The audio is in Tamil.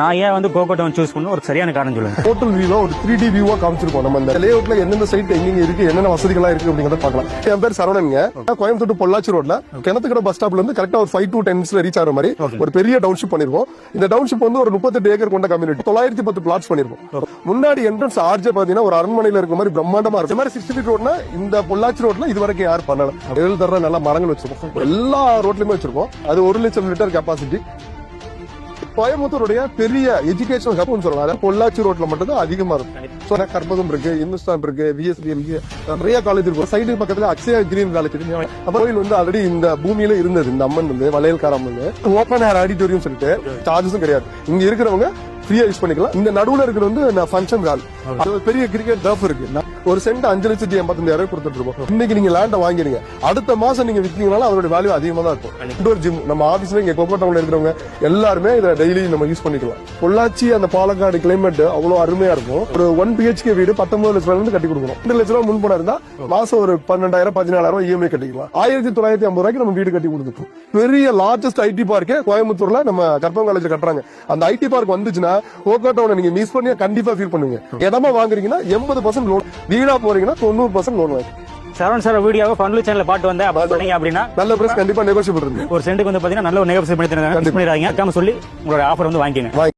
நான் ஏன் வந்து கோகோ டவுன் சூஸ் பண்ண ஒரு சரியான காரணம் சொல்லுங்க. டோட்டல் வியூவா ஒரு த்ரீ டி வியூவா காமிச்சிருக்கோம் நம்ம இந்த லேஅவுட்ல எந்தெந்த சைட் எங்கெங்க இருக்கு என்னென்ன வசதிகளா இருக்கு அப்படிங்கறத பார்க்கலாம். என் பேர் சரவணனுங்க. கோயம்புத்தூர் பொள்ளாச்சி ரோட்ல கிணத்துக்கடை பஸ் ஸ்டாப்ல இருந்து கரெக்டா ஒரு ஃபைவ் டு டென்ஸ்ல ரீச் ஆகிற மாதிரி ஒரு பெரிய டவுன்ஷிப் பண்ணிருக்கோம். இந்த டவுன்ஷிப் வந்து ஒரு முப்பத்தெட்டு ஏக்கர் கொண்ட கம்யூனிட்டி தொள்ளாயிரத்தி பத்து பிளாட்ஸ் பண்ணிருக்கோம். முன்னாடி என்ட்ரன்ஸ் ஆர்ஜே பாத்தீங்கன்னா ஒரு அரண்மனையில இருக்க மாதிரி பிரம்மாண்டமா இருக்கும். இந்த மாதிரி சிக்ஸ்டி ஃபீட் ரோட்னா இந்த பொள்ளாச்சி ரோட்ல இது வரைக்கும் யார் பண்ணல. ஏழு தர நல்ல மரங்கள் வச்சிருக்கோம். எல்லா ரோட்லயுமே வச்சிருக்கோம். அது ஒரு லட்சம் லிட்டர் கெப்பாசிட்டி கோயம்புத்தூருடைய பெரிய எஜுகேஷனல் ஹப்னு சொல்லலாம் பொள்ளாச்சி ரோட்ல மட்டும் தான் அதிகமா இருக்கும். கற்பகம் இருக்கு இந்துஸ்தான் இருக்கு இருக்கு நிறைய காலேஜ் இருக்கு. சைடு பக்கத்துல அக்ஷயா கிரீன் காலேஜ் இருக்கு. கோயில் வந்து ஆல்ரெடி இந்த பூமியில இருந்தது. இந்த அம்மன் வந்து வளையல்கார அம்மன் ஓப்பன் ஏர் ஆடிட்டோரியம் சொல்லிட்டு சார்ஜஸும் கிடையாது. இங்க இருக்கிறவங்க ஃப்ரீயா யூஸ் பண்ணிக்கலாம். இந்த நடுவுல இருக்கிறது வந்து ஃபங்க்ஷன் ஹால் அது பெரிய கிரிக்கெட் டர்ஃப் இருக்கு. ஒரு சென்ட் அஞ்சு லட்சத்தி எண்பத்தஞ்சாயிரம் கொடுத்துட்டு இருக்கோம் இன்னைக்கு நீங்க லேண்ட வாங்கிடுங்க. அடுத்த மாசம் நீங்க வித்தீங்கனாலும் அதோட வேல்யூ அதிகமா தான் இருக்கும். இன்டோர் ஜிம் நம்ம ஆபீஸ்ல இங்க கொக்கோ டவுன்ல இருக்கிறவங்க எல்லாருமே இதை டெய்லி நம்ம யூஸ் பண்ணிக்கலாம். பொள்ளாச்சி அந்த பாலக்காடு கிளைமேட் அவ்வளவு அருமையா இருக்கும். ஒரு ஒன் பிஹெச்கே வீடு பத்தொன்பது லட்ச ரூபாயில இருந்து கட்டி கொடுக்கணும். ரெண்டு லட்ச ரூபாய் முன்பணம் இருந்தா மாசம் ஒரு பன்னெண்டாயிரம் பதினாலாயிரம் இஎம்ஐ கட்டிக்கலாம். ஆயிரத்தி தொள்ளாயிரத்தி ஐம்பது ரூபாய்க்கு நம்ம வீடு கட்டி கொடுத்துருக்கோம். பெரிய லார்ஜஸ்ட் ஐடி பார்க்கே கோயம்புத்தூர்ல நம்ம கற்பகம் காலேஜ் கட்டுறாங்க. அந்த ஐடி பார்க் வந்துச்சுன்னா ஓகோ டவுனை நீங்க மிஸ் பண்ணி கண்டிப்பா ஃபீல் பண்ணுவீங்க. இடமா வாங்குறீங்கன்னா எண்பது பர்சன்ட் லோன் வீடா போறீங்கன்னா தொண்ணூறு பர்சன்ட் லோன் வாங்கி சரவண் சார் வீடியோவை ஃபன்லு சேனல்ல பாட்டு வந்தேன். அப்படி பண்ணீங்க அப்படின்னா நல்ல பிரைஸ் கண்டிப்பா நெகோசியபிள் இருக்கு. ஒரு சென்ட்டுக்கு வந்து பாத்தீங்கன்னா நல்ல ஒரு நெகோசியேட் பண்ணி தருங்க அக்காம சொல்லி உங்களோட ஆஃபர் வந்து வாங்கிக்கங்க.